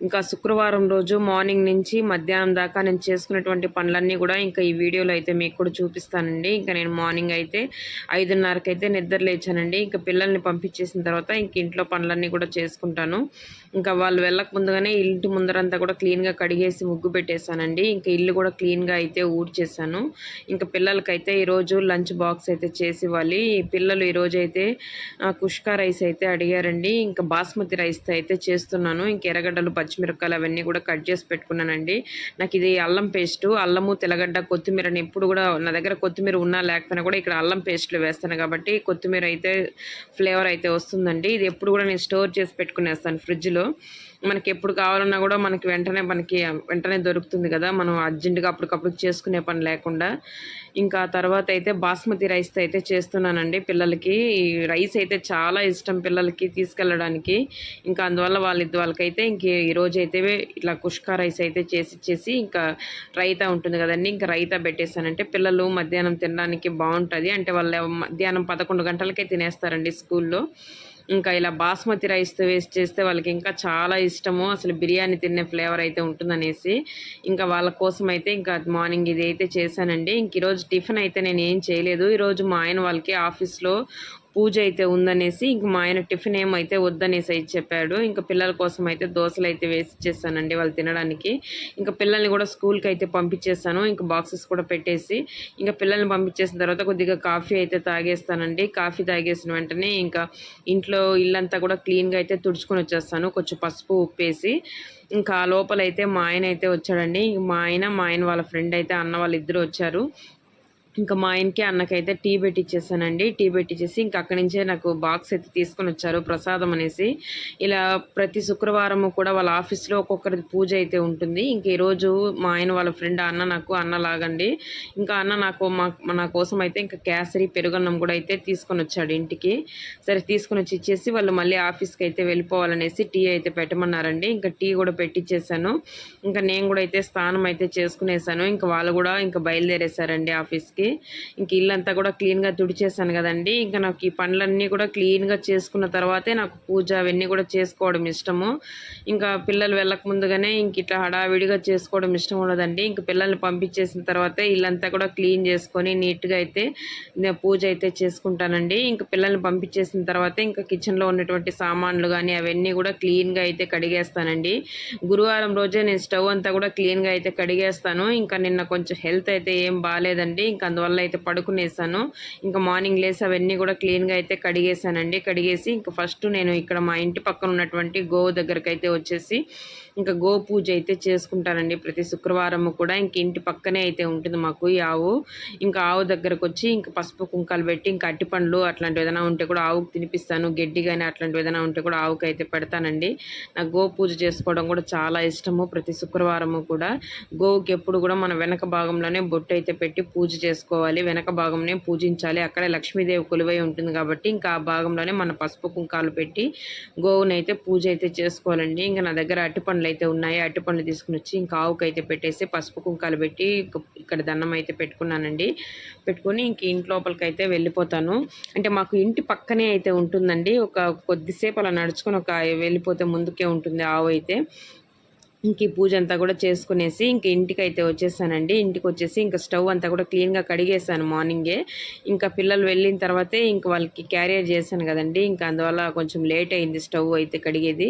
ఇంకా శుక్రవారం రోజు మార్నింగ్ నుంచి మధ్యాహ్నం దాకా నేను చేసుకున్నటువంటి పనులన్నీ కూడా ఇంకా ఈ వీడియోలో అయితే మీకు కూడా చూపిస్తానండి. ఇంకా నేను మార్నింగ్ అయితే ఐదున్నరకు అయితే నిద్ర లేచానండి. ఇంకా పిల్లల్ని పంపించేసిన తర్వాత ఇంక ఇంట్లో పనులన్నీ కూడా చేసుకుంటాను. ఇంకా వాళ్ళు వెళ్ళక ముందుగానే ఇంటి ముందరంతా కూడా క్లీన్గా కడిగేసి ముగ్గు పెట్టేశానండి. ఇంకా ఇల్లు కూడా క్లీన్గా అయితే ఊడ్చేసాను ఇంకా పిల్లలకైతే ఈరోజు లంచ్ బాక్స్ అయితే చేసి ఇవ్వాలి పిల్లలు ఈరోజు అయితే కుష్కా రైస్ అయితే అడిగారండి. ఇంకా బాస్మతి రైస్తో అయితే చేస్తున్నాను. ఇంక ఎర్రగడ్డలు పచ్చిమిరపకాయలు అవన్నీ కూడా కట్ చేసి పెట్టుకున్నానండి. నాకు ఇది అల్లం పేస్ట్ అల్లము తెల్లగడ్డ కొత్తిమీరని ఎప్పుడు కూడా నా దగ్గర కొత్తిమీర ఉన్నా లేకపోయినా కూడా ఇక్కడ అల్లం పేస్ట్లు వేస్తాను కాబట్టి కొత్తిమీర అయితే ఫ్లేవర్ అయితే వస్తుందండి. ఇది ఎప్పుడు కూడా నేను స్టోర్ చేసి పెట్టుకునేస్తాను ఫ్రిడ్జ్లో మనకి ఎప్పుడు కావాలన్నా కూడా మనకి వెంటనే మనకి వెంటనే దొరుకుతుంది కదా. మనం అర్జెంటుగా అప్పటికప్పుడు చేసుకునే పని లేకుండా. ఇంకా తర్వాత అయితే బాస్మతి రైస్తో అయితే చేస్తున్నానండి పిల్లలకి. రైస్ అయితే చాలా ఇష్టం పిల్లలకి తీసుకెళ్ళడానికి. ఇంకా అందువల్ల వాళ్ళ వాళ్ళకైతే ఇంక ఈరోజు అయితే ఇట్లా కుష్కా రైస్ అయితే చేసి చేసి ఇంకా రైతా ఉంటుంది కదండి. ఇంకా రైతా పెట్టేశానంటే పిల్లలు మధ్యాహ్నం తినడానికి బాగుంటుంది. అంటే వాళ్ళు మధ్యాహ్నం పదకొండు గంటలకే తినేస్తారండి స్కూల్లో. ఇంకా ఇలా బాస్మతి రైస్తో వేస్ట్ చేస్తే వాళ్ళకి ఇంకా చాలా ఇష్టము. అసలు బిర్యానీ తినే ఫ్లేవర్ అయితే ఉంటుందనేసి ఇంకా వాళ్ళ కోసం అయితే ఇంకా మార్నింగ్ ఇది అయితే చేశానండి. ఇంక ఈరోజు టిఫిన్ అయితే నేను ఏం చేయలేదు. ఈరోజు మా ఆయన వాళ్ళకి ఆఫీస్లో పూజ అయితే ఉందనేసి ఇంక మా ఆయన టిఫిన్ ఏమైతే వద్దనేసి అయితే చెప్పాడు. ఇంకా పిల్లల కోసం అయితే దోశలు అయితే వేసి ఇచ్చేస్తానండి వాళ్ళు తినడానికి. ఇంకా పిల్లల్ని కూడా స్కూల్కి అయితే పంపించేస్తాను ఇంకా బాక్సెస్ కూడా పెట్టేసి ఇంకా పిల్లల్ని పంపించేసిన తర్వాత కొద్దిగా కాఫీ అయితే తాగేస్తానండి. కాఫీ తాగేసిన వెంటనే ఇంకా ఇంట్లో ఇల్లంతా కూడా క్లీన్గా అయితే తుడుచుకొని వచ్చేస్తాను. కొంచెం పసుపు ఉప్పేసి ఇంకా లోపలైతే మా ఆయన అయితే వచ్చాడండి. మా ఆయన మా ఆయన వాళ్ళ ఫ్రెండ్ అయితే అన్న వాళ్ళు ఇద్దరు వచ్చారు. ఇంకా మా ఆయనకి అన్నకైతే టీ పెట్టిచ్చేసానండి. టీ పెట్టించేసి ఇంకా అక్కడి నుంచే నాకు బాక్స్ అయితే తీసుకొని వచ్చారు ప్రసాదం అనేసి. ఇలా ప్రతి శుక్రవారం కూడా వాళ్ళ ఆఫీస్లో ఒక్కొక్కరి పూజ అయితే ఉంటుంది. ఇంక ఈరోజు మా ఆయన వాళ్ళ ఫ్రెండ్ అన్న నాకు అన్న లాగండి. ఇంకా అన్న నాకు మా నా కోసం అయితే ఇంకా కేసరి పెరుగన్నం కూడా అయితే తీసుకొని వచ్చాడు ఇంటికి. సరే తీసుకొని వచ్చి ఇచ్చేసి వాళ్ళు మళ్ళీ ఆఫీస్కి అయితే వెళ్ళిపోవాలనేసి టీ అయితే పెట్టమన్నారండి. ఇంకా టీ కూడా పెట్టించేసాను ఇంకా నేను కూడా అయితే స్నానం అయితే చేసుకునేసాను. ఇంకా వాళ్ళు కూడా ఇంకా బయలుదేరేశారండి ఆఫీస్కి. ఇంక ఇల్లంతా కూడా క్లీన్గా తుడిచేసాను కదండి. ఇంకా నాకు ఈ పనులన్నీ కూడా క్లీన్గా చేసుకున్న తర్వాతే నాకు పూజ అవన్నీ కూడా చేసుకోవడం ఇష్టము. ఇంకా పిల్లలు వెళ్ళక ముందుగానే ఇంక ఇట్లా హడావిడిగా చేసుకోవడం ఇష్టం ఉండదండి. ఇంక పిల్లల్ని పంపించేసిన తర్వాతే ఇల్లంతా కూడా క్లీన్ చేసుకొని నీట్గా అయితే పూజ అయితే చేసుకుంటానండి. ఇంక పిల్లల్ని పంపించేసిన తర్వాత ఇంకా కిచెన్లో ఉన్నటువంటి సామాన్లు కానీ అవన్నీ కూడా క్లీన్గా అయితే కడిగేస్తానండి. గురువారం రోజే నేను స్టవ్ అంతా కూడా క్లీన్గా అయితే కడిగేస్తాను. ఇంకా నిన్న కొంచెం హెల్త్ అయితే ఏం బాగాలేదండి ఇంకా అందువల్ల అయితే పడుకునేసాను. ఇంకా మార్నింగ్ లేసి అవన్నీ కూడా క్లీన్గా అయితే కడిగేసానండి. కడిగేసి ఇంకా ఫస్ట్ నేను ఇక్కడ మా ఇంటి పక్కన ఉన్నటువంటి గోవు దగ్గరకు అయితే వచ్చేసి ఇంకా గో పూజ అయితే చేసుకుంటానండి. ప్రతి శుక్రవారం కూడా ఇంక ఇంటి పక్కనే అయితే ఉంటుంది మాకు ఈ ఆవు. ఇంకా ఆవు దగ్గరకు వచ్చి ఇంకా పసుపు కుంకాలు పెట్టి ఇంకా అట్టిపండ్లు అట్లాంటివి ఏదైనా ఉంటే కూడా ఆవుకు తినిపిస్తాను. గడ్డి కానీ అట్లాంటివి ఏదైనా ఉంటే కూడా ఆవుకి అయితే పెడతానండి. నాకు గో పూజ చేసుకోవడం కూడా చాలా ఇష్టము ప్రతి శుక్రవారము కూడా. గోవుకి ఎప్పుడు కూడా మన వెనక భాగంలోనే బొట్టు అయితే పెట్టి పూజ చేసుకోవాలి వెనక భాగంనే పూజించాలి. అక్కడే లక్ష్మీదేవి కొలువై ఉంటుంది కాబట్టి ఇంకా ఆ భాగంలోనే మన పసుపు కుంకాలు పెట్టి గోవునైతే పూజ అయితే చేసుకోవాలండి. ఇంకా నా దగ్గర అట్టి పండ్లు అయితే ఉన్నాయి. అట్టి పండ్లు తీసుకుని వచ్చి ఇంకా ఆవుకు అయితే పెట్టేసి పసుపు కుంకాలు పెట్టి ఇక్కడ దండం అయితే పెట్టుకున్నానండి. పెట్టుకొని ఇంక ఇంటి లోపలికి అయితే వెళ్ళిపోతాను. అంటే మాకు ఇంటి పక్కనే అయితే ఉంటుందండి. ఒక కొద్దిసేపు అలా నడుచుకొని ఒక వెళ్ళిపోతే ముందుకే ఉంటుంది ఆవు అయితే. ఇంక ఈ పూజ అంతా కూడా చేసుకునేసి ఇంక ఇంటికి అయితే వచ్చేసానండి. ఇంటికి వచ్చేసి ఇంకా స్టవ్ అంతా కూడా క్లీన్గా కడిగేసాను మార్నింగే. ఇంకా పిల్లలు వెళ్ళిన తర్వాతే ఇంక వాళ్ళకి క్యారియర్ చేశాను కదండి. ఇంకా అందువల్ల కొంచెం లేట్ అయింది స్టవ్ అయితే కడిగేది.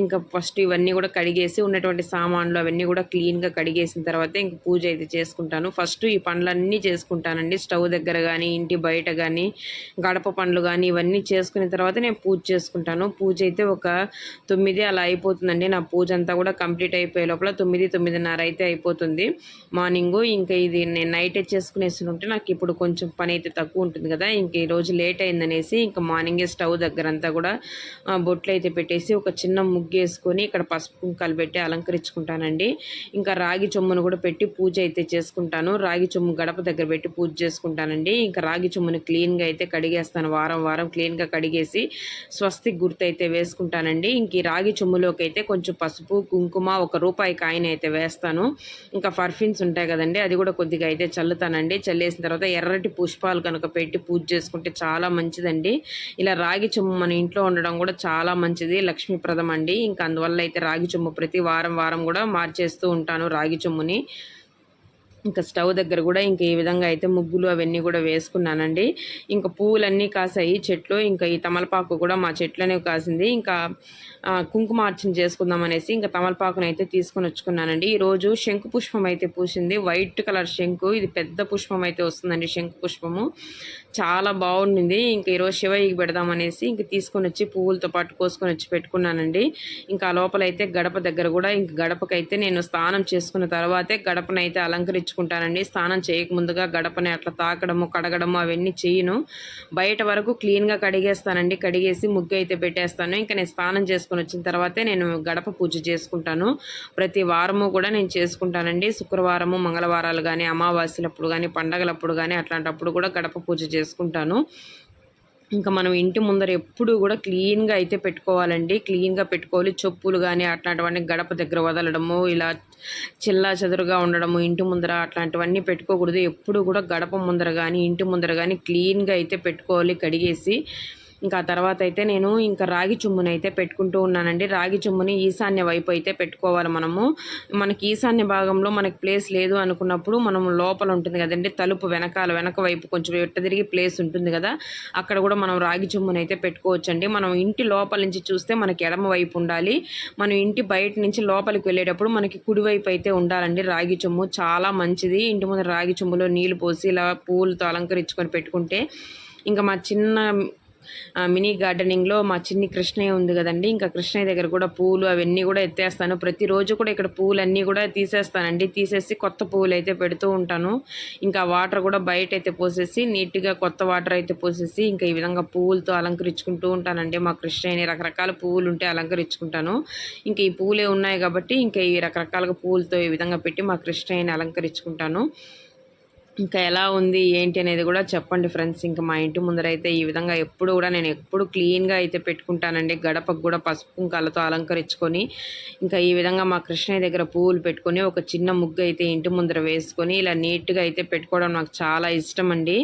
ఇంకా ఫస్ట్ ఇవన్నీ కూడా కడిగేసి ఉన్నటువంటి సామాన్లు అవన్నీ కూడా క్లీన్గా కడిగేసిన తర్వాత ఇంక పూజ అయితే చేసుకుంటాను. ఫస్ట్ ఈ పనులన్నీ చేసుకుంటానండి. స్టవ్ దగ్గర కానీ ఇంటి బయట కానీ గడప పనులు కానీ ఇవన్నీ చేసుకున్న తర్వాత నేను పూజ చేసుకుంటాను. పూజ అయితే ఒక తొమ్మిది అలా అయిపోతుందండి. నా పూజ అంతా కూడా కంప్లీట్ కంప్లీట్ అయిపోయే లోపల తొమ్మిది తొమ్మిదిన్నర అయితే అయిపోతుంది. మార్నింగ్ ఇంకా ఇది నేను నైట్ చేసుకునేసి ఉంటే నాకు ఇప్పుడు కొంచెం పని అయితే తక్కువ ఉంటుంది కదా. ఇంక ఈరోజు లేట్ అయిందనేసి ఇంకా మార్నింగే స్టవ్ దగ్గర అంతా కూడా బొట్లు అయితే పెట్టేసి ఒక చిన్న ముగ్గు వేసుకొని ఇక్కడ పసుపు కుంకాలు పెట్టి అలంకరించుకుంటానండి. ఇంకా రాగి చొమ్మును కూడా పెట్టి పూజ అయితే చేసుకుంటాను. రాగి చొమ్ము గడప దగ్గర పెట్టి పూజ చేసుకుంటానండి. ఇంకా రాగి చొమ్మును క్లీన్గా అయితే కడిగేస్తాను. వారం వారం క్లీన్గా కడిగేసి స్వస్తి గుర్తు అయితే వేసుకుంటానండి. ఇంక ఈ రాగి చొమ్ములోకి అయితే కొంచెం పసుపు కుంకుమ ఒక రూపాయి కాయిన్ అయితే వేస్తాను. ఇంకా పర్ఫ్యూమ్స్ ఉంటాయి కదండి అది కూడా కొద్దిగా అయితే చల్లుతానండి. చల్లేసిన తర్వాత ఎర్రటి పుష్పాలు కనుక పెట్టి పూజ చేసుకుంటే చాలా మంచిదండి. ఇలా రాగి చెమ్ము మన ఇంట్లో ఉండడం కూడా చాలా మంచిది లక్ష్మీప్రదం అండి. ఇంకా అందువల్ల అయితే రాగి చెమ్ము ప్రతి వారం వారం కూడా మార్చేస్తూ ఉంటాను రాగి చెమ్ముని ఇంకా స్టవ్ దగ్గర కూడా ఇంకా ఈ విధంగా అయితే ముగ్గులు అవన్నీ కూడా వేసుకున్నానండి. ఇంకా పువ్వులన్నీ కాసాయి. చెట్లు ఇంకా ఈ తమలపాకు కూడా మా చెట్లనే కాసింది. ఇంకా కుంకుమార్చన చేసుకుందాం అనేసి ఇంకా తమలపాకును అయితే తీసుకొని వచ్చుకున్నానండి. ఈరోజు శంకు పుష్పం అయితే పూసింది. వైట్ కలర్ శంకు ఇది పెద్ద పుష్పం అయితే వస్తుందండి శంకు పుష్పము. చాలా బాగుండింది. ఇంకా ఈరోజు శివయ్యకి పెడదామనేసి ఇంక తీసుకొని వచ్చి పువ్వులతో పాటు కోసుకొని వచ్చి పెట్టుకున్నానండి. ఇంకా లోపలైతే గడప దగ్గర కూడా ఇంక గడపకైతే నేను స్నానం చేసుకున్న తర్వాతే గడపనైతే అలంకరించుకుంటానండి స్నానం చేయకముందుగా గడపని అట్లా తాకడము కడగడము అవన్నీ చేయను. బయట వరకు క్లీన్గా కడిగేస్తానండి. కడిగేసి ముగ్గు అయితే పెట్టేస్తాను. ఇంకా నేను స్నానం చేసుకుని వచ్చిన తర్వాతే నేను గడప పూజ చేసుకుంటాను. ప్రతి వారము కూడా నేను చేసుకుంటానండి. శుక్రవారము మంగళవారాలు కానీ అమావాస్యలప్పుడు కానీ పండగలప్పుడు కానీ అట్లాంటప్పుడు కూడా గడప పూజ చేసుకుంటాను. ఇంకా మనం ఇంటి ముందర ఎప్పుడు కూడా క్లీన్గా అయితే పెట్టుకోవాలండి. క్లీన్గా పెట్టుకోవాలి. చెప్పులు కానీ అట్లాంటివన్నీ గడప దగ్గర వదలడము ఇలా చిల్లా చెదురుగా ఉండడము ఇంటి ముందర అట్లాంటివన్నీ పెట్టుకోకూడదు. ఎప్పుడు కూడా గడప ముందర కానీ ఇంటి ముందర కానీ క్లీన్గా అయితే పెట్టుకోవాలి. కడిగేసి ఇంకా తర్వాత అయితే నేను ఇంకా రాగి చుమ్ముని అయితే పెట్టుకుంటూ ఉన్నానండి. రాగి చుమ్ముని ఈశాన్య వైపు అయితే పెట్టుకోవాలి మనము. మనకి ఈశాన్య భాగంలో మనకి ప్లేస్ లేదు అనుకున్నప్పుడు మనం లోపల ఉంటుంది కదండి తలుపు వెనకాల వెనక వైపు కొంచెం ఎట్ట తిరిగి ప్లేస్ ఉంటుంది కదా అక్కడ కూడా మనం రాగి చుమ్ముని అయితే పెట్టుకోవచ్చండి. మనం ఇంటి లోపల నుంచి చూస్తే మనకి ఎడమ వైపు ఉండాలి. మనం ఇంటి బయట నుంచి లోపలికి వెళ్ళేటప్పుడు మనకి కుడివైపు అయితే ఉండాలండి రాగి చుమ్ము. చాలా మంచిది. ఇంటి ముందు రాగి చుమ్ములో నీళ్ళు పోసి ఇలా పూలతో అలంకరించుకొని పెట్టుకుంటే. ఇంకా మా చిన్న మినీ గార్డెనింగ్లో మా చిన్ని కృష్ణయ్య ఉంది కదండి. ఇంకా కృష్ణయ్య దగ్గర కూడా పూలు అవన్నీ కూడా ఎత్తేస్తాను. ప్రతిరోజు కూడా ఇక్కడ పూలన్నీ కూడా తీసేస్తానండి. తీసేసి కొత్త పూలు అయితే పెడుతూ ఉంటాను. ఇంకా వాటర్ కూడా బయట అయితే పోసేసి నీట్గా కొత్త వాటర్ అయితే పోసేసి ఇంకా ఈ విధంగా పువ్వులతో అలంకరించుకుంటూ ఉంటానండి. మా కృష్ణయ్యని రకరకాల పువ్వులు ఉంటే అలంకరించుకుంటాను. ఇంకా ఈ పూలే ఉన్నాయి కాబట్టి ఇంకా ఈ రకరకాలుగా పూలతో ఈ విధంగా పెట్టి మా కృష్ణయ్యని అలంకరించుకుంటాను. ఇంకా ఎలా ఉంది ఏంటి అనేది కూడా చెప్పండి ఫ్రెండ్స్. ఇంకా మా ఇంటి ముందర అయితే ఈ విధంగా ఎప్పుడు కూడా నేను ఎప్పుడు క్లీన్గా అయితే పెట్టుకుంటానండి. గడపకు కూడా పసుపు కుంకాలతో అలంకరించుకొని ఇంకా ఈ విధంగా మా కృష్ణయ్య దగ్గర పువ్వులు పెట్టుకొని ఒక చిన్న ముగ్గు అయితే ఇంటి ముందర వేసుకొని ఇలా నీట్గా అయితే పెట్టుకోవడం నాకు చాలా ఇష్టం అండి.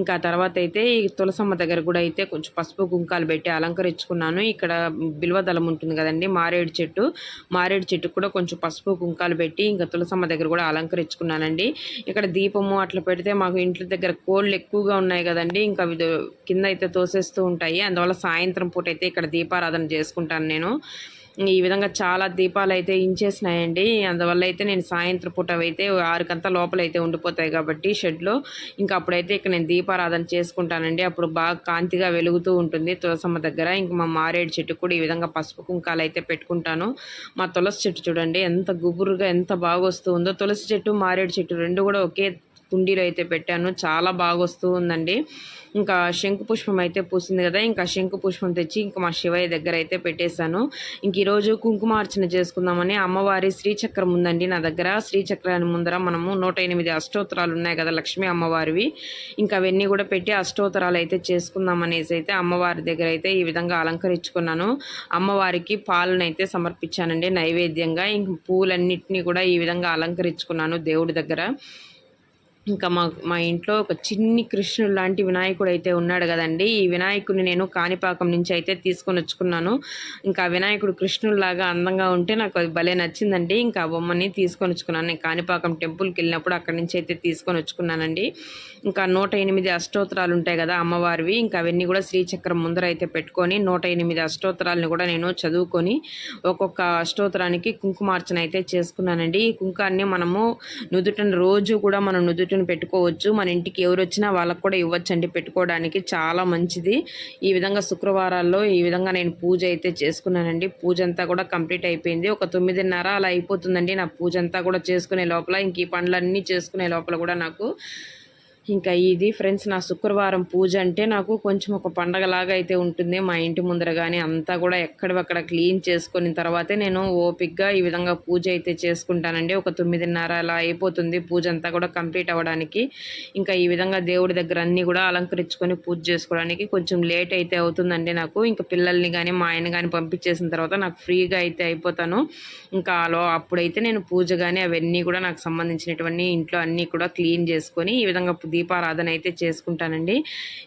ఇంకా తర్వాత అయితే ఈ తులసమ్మ దగ్గర కూడా అయితే కొంచెం పసుపు కుంకాలు పెట్టి అలంకరించుకున్నాను. ఇక్కడ బిల్వదళం ఉంటుంది కదండి మారేడు చెట్టు. మారేడు చెట్టుకు కూడా కొంచెం పసుపు కుంకాలు పెట్టి ఇంకా తులసమ్మ దగ్గర కూడా అలంకరించుకున్నానండి. ఇక్కడ దీపము అట్లా పెడితే మాకు ఇంటి దగ్గర కోళ్ళు ఎక్కువగా ఉన్నాయి కదండి. ఇంకా అవి కింద అయితే తోసేస్తూ ఉంటాయి. అందువల్ల సాయంత్రం పూట అయితే ఇక్కడ దీపారాధన చేసుకుంటాను నేను. ఈ విధంగా చాలా దీపాలు అయితే ఇంచేసినాయండి. అందువల్ల అయితే నేను సాయంత్రం పూట అయితే ఆరుకంతా లోపల అయితే ఉండిపోతాయి కాబట్టి షెడ్లో. ఇంకా అప్పుడైతే ఇక్కడ నేను దీపారాధన చేసుకుంటానండి. అప్పుడు బాగా కాంతిగా వెలుగుతూ ఉంటుంది తులసమ్మ దగ్గర. ఇంక మా మారేడు చెట్టు కూడా ఈ విధంగా పసుపు కుంకాలు అయితే పెట్టుకుంటాను. మా తులసి చెట్టు చూడండి ఎంత గుబురుగా ఎంత బాగా వస్తుందో తులసి చెట్టు మారేడు చెట్టు రెండు కూడా ఒకే కుండీలో అయితే పెట్టాను. చాలా బాగా వస్తూ ఉందండి ఇంకా శంకు పుష్పం అయితే పూసింది కదా ఇంకా శంకు పుష్పం తెచ్చి ఇంకా మా శివయ్య దగ్గర అయితే పెట్టేశాను. ఇంక ఈరోజు కుంకుమార్చన చేసుకుందామని అమ్మవారి శ్రీచక్రం ఉందండి నా దగ్గర. శ్రీచక్రాన్ని ముందర మనము నూట ఎనిమిది అష్టోత్తరాలు ఉన్నాయి కదా లక్ష్మీ అమ్మవారివి. ఇంకా అవన్నీ కూడా పెట్టి అష్టోత్తరాలు అయితే చేసుకుందాం అనేసి అయితే అమ్మవారి దగ్గర అయితే ఈ విధంగా అలంకరించుకున్నాను. అమ్మవారికి పాలను అయితే సమర్పించానండి నైవేద్యంగా. ఇంక పూలన్నింటినీ కూడా ఈ విధంగా అలంకరించుకున్నాను దేవుడి దగ్గర. ఇంకా మా మా ఇంట్లో ఒక చిన్ని కృష్ణుడు లాంటి వినాయకుడు అయితే ఉన్నాడు కదండి. ఈ వినాయకుడిని నేను కాణిపాకం నుంచి అయితే తీసుకొని వచ్చుకున్నాను. ఇంకా వినాయకుడు కృష్ణుడిలాగా అందంగా ఉంటే నాకు అది భలే నచ్చిందండి. ఇంకా ఆ బొమ్మని తీసుకొని వచ్చుకున్నాను. నేను కాణిపాకం టెంపుల్కి వెళ్ళినప్పుడు అక్కడి నుంచి అయితే తీసుకొని వచ్చుకున్నానండి. ఇంకా నూట ఎనిమిది అష్టోత్తరాలు ఉంటాయి కదా అమ్మవారివి. ఇంకా అవన్నీ కూడా శ్రీచక్రం ముందర అయితే పెట్టుకొని నూట ఎనిమిది అష్టోత్తరాలను కూడా నేను చదువుకొని ఒక్కొక్క అష్టోత్తరానికి కుంకుమార్చన అయితే చేసుకున్నానండి. ఈ కుంకాన్ని మనము నుదుటను రోజు కూడా మనం నుదుట చెట్టును పెట్టుకోవచ్చు. మన ఇంటికి ఎవరు వచ్చినా వాళ్ళకు కూడా ఇవ్వచ్చు అండి పెట్టుకోవడానికి. చాలా మంచిది. ఈ విధంగా శుక్రవారాల్లో ఈ విధంగా నేను పూజ అయితే చేసుకున్నానండి. పూజ అంతా కూడా కంప్లీట్ అయిపోయింది. ఒక తొమ్మిదిన్నర అలా అయిపోతుందండి నా పూజ అంతా కూడా చేసుకునే లోపల. ఇంక ఈ పండ్లన్నీ చేసుకునే లోపల కూడా నాకు ఇంకా ఇది ఫ్రెండ్స్ నా శుక్రవారం పూజ అంటే నాకు కొంచెం ఒక పండగలాగా అయితే ఉంటుంది. మా ఇంటి ముందర కానీ అంతా కూడా ఎక్కడక్కడ క్లీన్ చేసుకున్న తర్వాతే నేను ఓపిక్గా ఈ విధంగా పూజ అయితే చేసుకుంటానండి. ఒక తొమ్మిదిన్నర అలా అయిపోతుంది పూజ అంతా కూడా కంప్లీట్ అవ్వడానికి. ఇంకా ఈ విధంగా దేవుడి దగ్గర అన్నీ కూడా అలంకరించుకొని పూజ చేసుకోవడానికి కొంచెం లేట్ అయితే అవుతుందండి నాకు. ఇంకా పిల్లల్ని కానీ మా ఆయన కానీ పంపించేసిన తర్వాత నాకు ఫ్రీగా అయితే అయిపోతాను. ఇంకా అలో అప్పుడైతే నేను పూజ కానీ అవన్నీ కూడా నాకు సంబంధించినటువంటి ఇంట్లో అన్నీ కూడా క్లీన్ చేసుకొని ఈ విధంగా దీపారాధన అయితే చేసుకుంటానండి.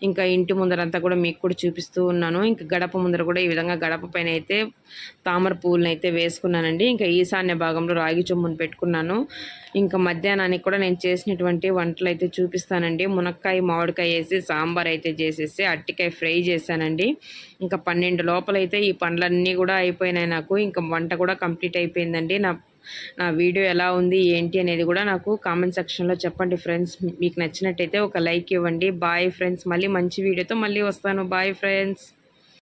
ఇంకా ఇంటి ముందరంతా కూడా మీకు కూడా చూపిస్తూ ఉన్నాను. ఇంకా గడప ముందర కూడా ఈ విధంగా గడప పైన అయితే తామర పూలను అయితే వేసుకున్నానండి. ఇంకా ఈశాన్య భాగంలో రాగి చొమ్మును పెట్టుకున్నాను. ఇంకా మధ్యాహ్నానికి కూడా నేను చేసినటువంటి వంటలు అయితే చూపిస్తానండి. మునక్కాయ మామిడికాయ వేసి సాంబార్ అయితే చేసేసి అట్టికాయ ఫ్రై చేశానండి. ఇంకా పన్నెండు లోపలైతే ఈ పండ్లన్నీ కూడా అయిపోయినాయి నాకు. ఇంకా వంట కూడా కంప్లీట్ అయిపోయిందండి. నా నా వీడియో ఎలా ఉంది ఏంటి అనేది కూడా నాకు కామెంట్ సెక్షన్లో చెప్పండి ఫ్రెండ్స్ మీకు నచ్చినట్టయితే ఒక లైక్ ఇవ్వండి. బాయ్ ఫ్రెండ్స్ మళ్ళీ మంచి వీడియోతో మళ్ళీ వస్తాను. Bye friends